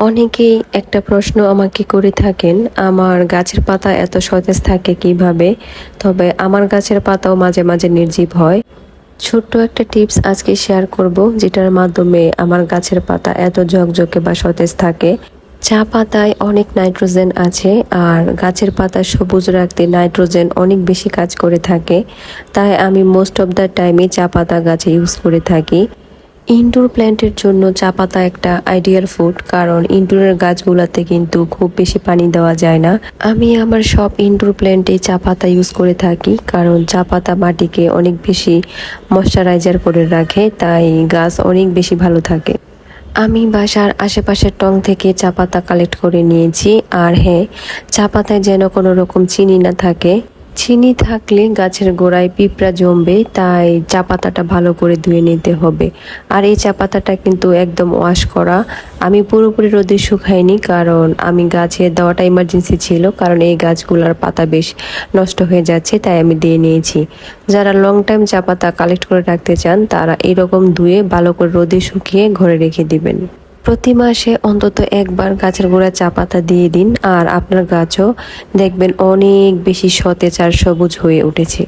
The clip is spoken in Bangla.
অনেকেই একটা প্রশ্ন আমাকে করে থাকেন, আমার গাছের পাতা এত সতেজ থাকে কীভাবে? তবে আমার গাছের পাতাও মাঝে মাঝে নির্জীব হয়। ছোট্ট একটা টিপস আজকে শেয়ার করব, যেটার মাধ্যমে আমার গাছের পাতা এত ঝকঝকে বা সতেজ থাকে। চা পাতায় অনেক নাইট্রোজেন আছে, আর গাছের পাতা সবুজ রাখতে নাইট্রোজেন অনেক বেশি কাজ করে থাকে। তাই আমি মোস্ট অফ দ্য টাইমে চা পাতা গাছে ইউজ করে থাকি। ইনডোর প্ল্যান্টের জন্য চা পাতা একটা আইডিয়াল ফুড, কারণ ইনডোরের গাছগুলোতে কিন্তু খুব বেশি পানি দেওয়া যায় না। আমি আমার সব ইনডোর প্ল্যান্টে চা পাতা ইউজ করে থাকি, কারণ চা পাতা মাটিকে অনেক বেশি ময়শ্চারাইজার করে রাখে, তাই গাছ অনেক বেশি ভালো থাকে। আমি বাসার আশেপাশের টং থেকে চা পাতা কালেক্ট করে নিয়েছি, আর হ্যাঁ চা পাতায় যেন কোনো রকম চিনি না থাকে। চিনি থাকলে গাছের গোড়ায় পিঁপড়া জমবে, তাই চা পাতাটা ভালো করে ধুয়ে নিতে হবে। আর এই চা পাতাটা কিন্তু একদম ওয়াশ করা। আমি পুরোপুরি রোদে শুকাইনি, কারণ আমি গাছে দেওয়াটা ইমার্জেন্সি ছিল, কারণ এই গাছগুলোর পাতা বেশ নষ্ট হয়ে যাচ্ছে, তাই আমি দিয়ে নিয়েছি। যারা লং টাইম চা পাতা কালেক্ট করে রাখতে চান, তারা এরকম ধুয়ে ভালো করে রোদে শুকিয়ে ঘরে রেখে দিবেন। প্রতি মাসে অন্তত একবার গাছের গোড়ায় চা পাতা দিয়ে দিন, আর আপনার গাছও দেখবেন অনেক বেশি সতেজ আর সবুজ হয়ে উঠেছে।